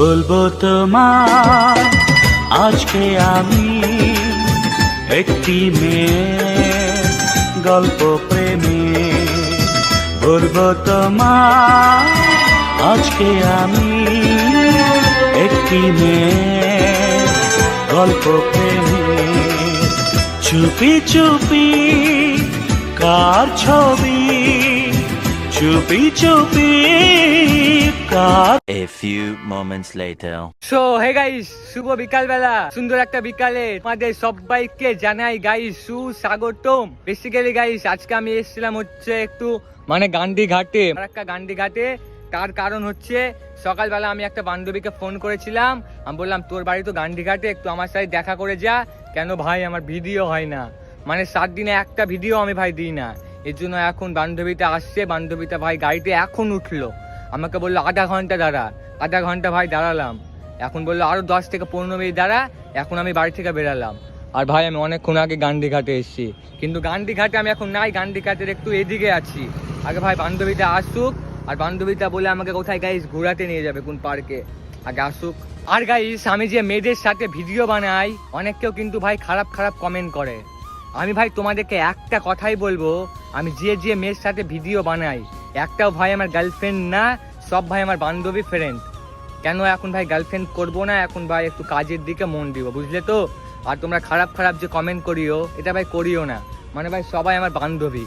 বলব তোমার আজকে আমি একটি মেয়ে গল্প প্রেমে বলব তোমার আজকে আমি একটি মেয়ে গল্প প্রেমে চুপি চুপি কার ছবি? চুপি চুপি A few moments later. So hey guys শুভ বিকাল বেলা। সুন্দর একটা বিকালে তোমাদের সবাইকে জানাই গাইস সুস্বাগতম। বেসিক্যালি গাইস আজকে আমি এসেছিলাম হচ্ছে একটু মানে গান্ধী ঘাটে একটা গান্ধী ঘাটে। তার কারণ হচ্ছে, সকালবেলা আমি একটা বান্ধবীকে ফোন করেছিলাম। আমি বললাম, তোর বাড়ি তো গান্ধী ঘাটে, একটু আমার সাথে দেখা করে যা। কেন ভাই, আমার ভিডিও হয় না। মানে সাত দিনে একটা ভিডিও আমি ভাই দিই না। এর জন্য এখন বান্ধবীটা আসছে। বান্ধবীটা ভাই গাড়িতে এখন উঠল। আমাকে বলল, আধা ঘণ্টা দাঁড়া। আধা ঘণ্টা ভাই, দাঁড়ালাম। এখন বলল, আরও দশ থেকে পনেরো মিনিট দাঁড়া, এখন আমি বাড়ি থেকে বেরালাম। আর ভাই, আমি অনেকক্ষণ আগে গান্ধী ঘাটে এসেছি। কিন্তু গান্ধী ঘাটে আমি এখন নাই গান্ধী ঘাটের একটু এদিকে আছি। আগে ভাই, বান্ধবীটা আসুক, আর বান্ধবীটা বলে আমাকে কোথায় গাইস ঘোরাতে নিয়ে যাবে কোন পার্কে আগে আসুক। আর গাইস আমি যে মেয়েদের সাথে ভিডিও বানাই অনেক কেউ কিন্তু ভাই খারাপ খারাপ কমেন্ট করে। আমি ভাই তোমাদেরকে একটা কথাই বলব, আমি যে যে মেয়ের সাথে ভিডিও বানাই একটাও ভাই আমার গার্লফ্রেন্ড না, সব ভাই আমার বান্ধবী ফ্রেন্ড কেন এখন ভাই গার্লফ্রেন্ড করব না? এখন ভাই একটু কাজের দিকে মন দিব, বুঝলে তো? আর তোমরা খারাপ খারাপ যে কমেন্ট করিও, এটা ভাই করিও না। মানে ভাই সবাই আমার বান্ধবী।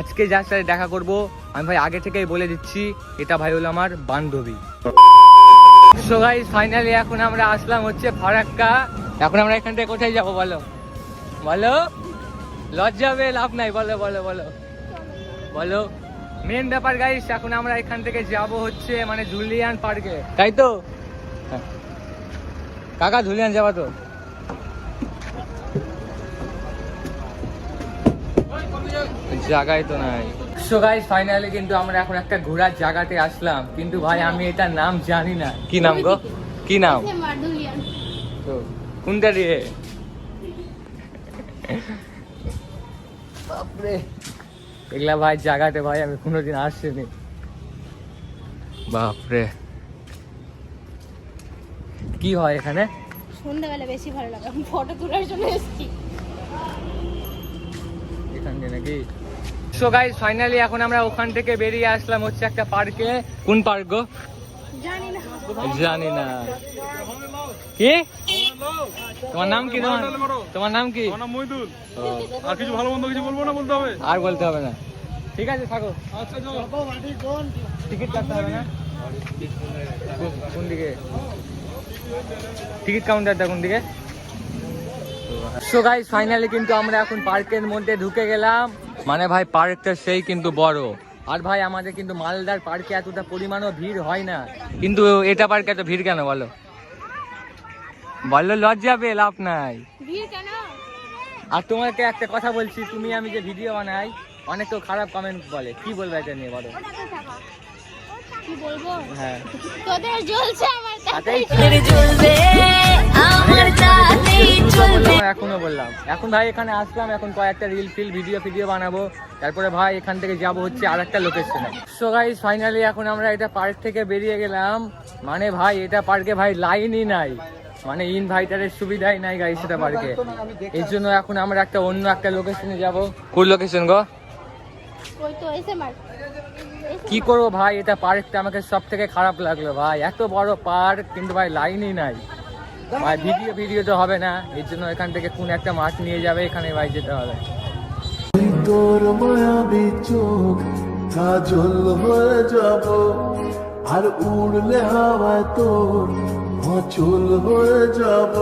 আজকে যার সাথে দেখা করব, আমি ভাই আগে থেকেই বলে দিচ্ছি, এটা ভাই হলো আমার বান্ধবী। সো গাইস ফাইনালি এখন আমরা আসলাম হচ্ছে ফারাক্কা। এখন আমরা এখান থেকে কোথায় যাব বলো? বলো? লজ্জা হবে লাভ নাই, বলো বলো বলো। বলো? মেন ব্যাপার গাইস এখন আমরা এখান থেকে যাব হচ্ছে মানে জুলিয়ান পার্কে তাই তো। কাকা জুলিয়ান যাবা তো? জায়গায় তো নাই। সো গাইস ফাইনালি কিন্তু আমরা এখন একটা ঘোরার জায়গাতে আসলাম। কিন্তু ভাই আমি এটার নাম জানি না। কি নাম গো? কি নাম? তো কোনটা দিয়ে? বাপরে। এগুলা ভাই জায়গাতে ভাই আমি কোনোদিন আসিনি। বাপরে। কি হয় এখানে? সন্ধ্যাবেলা বেশি ভালো লাগে আমি ফটো তোলার জন্য এসেছি। এখান দিয়ে নাকি? সো গাইস ফাইনালি এখন আমরা ওখান থেকে বেরিয়ে আসলাম হচ্ছে একটা পার্কে কোন পার্ক গো? জানি না। জানি না। কি? তোমার নাম কি তোমার? তোমার নাম কি? আমার নাম মইদুল আর কিছু ভালো মন্দ কিছু বলব না বলতে হবে? আর বলতে হবে না। ঠিক আছে থাকো। আচ্ছা টিকিট কাটতে হবে না? কোন দিকে? টিকিট কাউন্টারটা কোন দিকে? সো গাইস ফাইনালি কিন্তু আমরা এখন পার্কের মধ্যে ঢুকে গেলাম। মানে ভাই পার্কটা সেই কিন্তু বড়। আর ভাই আমাদের কিন্তু মালদার পার্কে এতটা পরিমাণও ভিড় হয় না। কিন্তু এটা পার্কে এত ভিড় কেন বলো? বলল লজ্জা পেয়ে লাভ নাই। আর তোমাকে একটা কথা বলছি তুমি আমি যে ভিডিও বানাই অনেক তো খারাপ কমেন্ট বলে। কি বলবে এটা নিয়ে বলো? কি বলব? হ্যাঁ। তোদের জ্বলছে আমার তাতেই তাতেই জ্বলবে আমার তাতেই চলবে। এখনও বললাম। এখন ভাই এখানে আসলাম এখন কয়েকটা রিল ফিল ভিডিও ভিডিও বানাবো। তারপরে ভাই এখান থেকে যাব হচ্ছে আর একটা লোকেশনে সো গাইস ফাইনালি এখন আমরা এটা পার্ক থেকে বেরিয়ে গেলাম। মানে ভাই এটা পার্কে ভাই লাইনই নাই। মানে ইনভাইটারের সুবিধাই নাই গাইস এটা পার্কে এর জন্য এখন আমরা একটা অন্য একটা লোকেশনে যাব। কোন লোকেশন গো? ওই তো এসে মার কি করব ভাই? এটা পার্কটা আমাকে সব থেকে খারাপ লাগল ভাই। এত বড় পার্ক কিন্তু ভাই লাইনই নাই। ভাই ভিডিও ভিডিও তো হবে না। এর জন্য এখান থেকে কোন একটা মাঠ নিয়ে যাবে এখানে ভাই যেতে হবে। তোর মায়াবী চোখ কাজল হয়ে যাব। আর উড়লে হাওয়ায় তোর অচল হয়ে যাব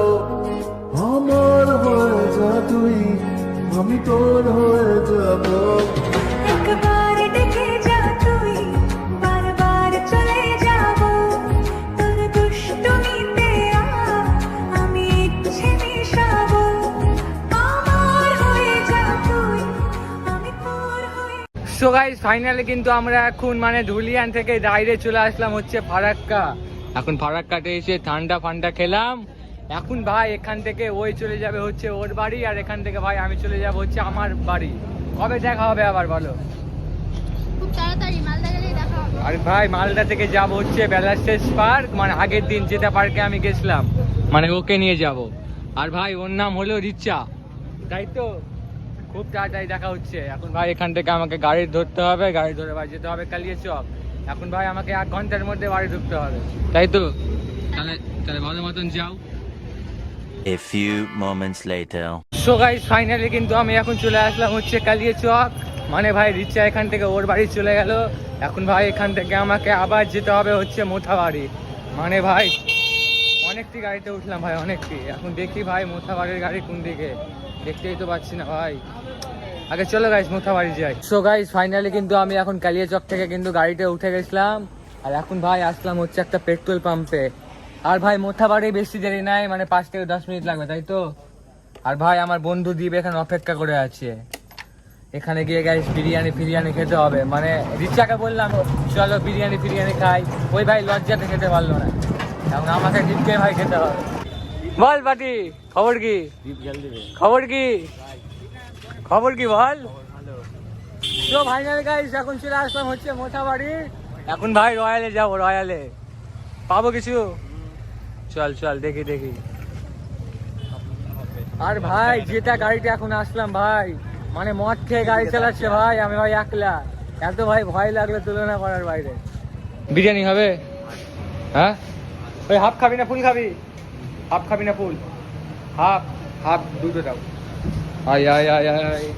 আমার হয়ে যা তুই আমি তোর হয়ে যাব। একবার ডেকে যা তুই বারবার চলে যাব। তোর দুষ্টুমিতে আমি ইচ্ছে মিশাবো। আমার হয়ে যা তুই আমি তোর হয়ে সো গাইস ফাইনালি কিন্তু আমরা এখন মানে ধুলিয়ান থেকে বাইরে চলে আসলাম হচ্ছে ফারাক্কা। এখন ফারাক্কাতে এসে ঠান্ডা ফান্ডা খেলাম। এখন ভাই এখান থেকে ওই চলে যাবে হচ্ছে ওর বাড়ি আর এখান থেকে ভাই আমি চলে যাব হচ্ছে আমার বাড়ি। কবে দেখা হবে আবার বলো? খুব তাড়াতাড়ি মালদা গেলেই দেখা হবে। আর ভাই মালদা থেকে যাব হচ্ছে বেলাস্টেস পার্ক মানে আগের দিন যেটা পার্কে আমি গেছিলাম। মানে ওকে নিয়ে যাব। আর ভাই ওর নাম হলো রিচা। তাই তো? খুব তাড়াতাড়ি দেখা হচ্ছে। এখন ভাই এখান থেকে আমাকে গাড়ি ধরতে হবে গাড়ি ধরে ভাই যেতে হবে কালিয়ে চক এখন ভাই আমাকে এক ঘণ্টার মধ্যে বাড়ি ঢুকতে হবে। তাই তো? তাহলে তাহলে ভালো মতন যাও। A few moments later. So guys finally কিন্তু আমি এখন চলে আসলাম হচ্ছে কালিয়ে চক। মানে ভাই রিচা এখান থেকে ওর বাড়ি চলে গেল। এখন ভাই এখান থেকে আমাকে আবার যেতে হবে হচ্ছে মোথাবাড়ি। মানে ভাই অনেকটি গাড়িতে উঠলাম ভাই অনেকটি। এখন দেখি ভাই মোথাবাড়ির গাড়ি কোন দিকে দেখতেই তো পাচ্ছি না ভাই। আগে চলো গাইস মোথাবাড়ি যাই। সো গাইস ফাইনালি কিন্তু আমি এখন কালিয়া চক থেকে কিন্তু গাড়িতে উঠে গেছিলাম। আর এখন ভাই আসলাম হচ্ছে একটা পেট্রোল পাম্পে। আর ভাই মোথাবাড়ি বেশি দেরি নাই মানে পাঁচ থেকে দশ মিনিট লাগবে তাই তো? আর ভাই আমার বন্ধু দ্বীপ এখানে অপেক্ষা করে আছে। এখানে গিয়ে গাইস বিরিয়ানি ফিরিয়ানি খেতে হবে। মানে রিচাকে বললাম চলো বিরিয়ানি ফিরিয়ানি খাই। ওই ভাই লজ্জাতে খেতে পারল না। এখন আমাকে দ্বীপকে ভাই খেতে হবে। বল বাটি খবর কি? খবর কি? খবর কি বল? তো ফাইনাল গাইস এখন চলে আসলাম হচ্ছে মোথাবাড়ি এখন ভাই রয়্যালে যাব রয়্যালে। পাবো কিছু? চল চল দেখি দেখি। আর ভাই যেটা গাড়িতে এখন আসলাম ভাই মানে মদ খেয়ে গাড়ি চালাচ্ছে ভাই আমি ভাই একলা। এত ভাই ভয় লাগলে তুলনা করার বাইরে। বিরিয়ানি হবে? হ্যাঁ? ওই হাফ খাবি না ফুল খাবি? হাফ খাবি না ফুল? হাফ হাফ দুটো দাও। আয় আয় আয় আয়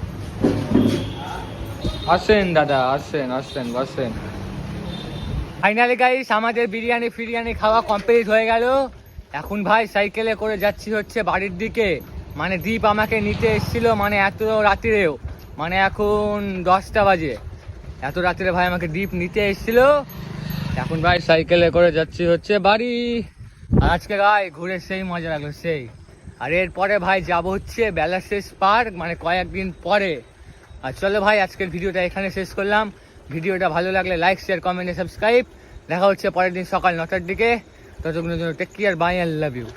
আসেন, দাদা, আসেন আসেন, বসেন। ফাইনালি গাইস আমাদের বিরিয়ানি, ফিরিয়ানি খাওয়া কমপ্লিট হয়ে গেল। এখন ভাই সাইকেলে করে যাচ্ছি হচ্ছে বাড়ির দিকে। মানে দ্বীপ আমাকে নিতে এসেছিল মানে এত রাত্রিরেও মানে এখন দশটা বাজে। এত রাত্রে ভাই আমাকে দ্বীপ নিতে এসেছিল। এখন ভাই সাইকেলে করে যাচ্ছি হচ্ছে বাড়ি। আজকে ভাই ঘুরে সেই মজা লাগল, সেই। আর এরপরে ভাই যাব হচ্ছে বেলাশেষ পার্ক মানে কয়েকদিন পরে। আর চলো ভাই, আজকের ভিডিওটা এখানে শেষ করলাম। ভিডিওটা ভালো লাগলে লাইক শেয়ার কমেন্ট সাবস্ক্রাইব দেখা হচ্ছে পরের দিন সকাল নটার দিকে। ততক্ষণের জন্য take care bye I love you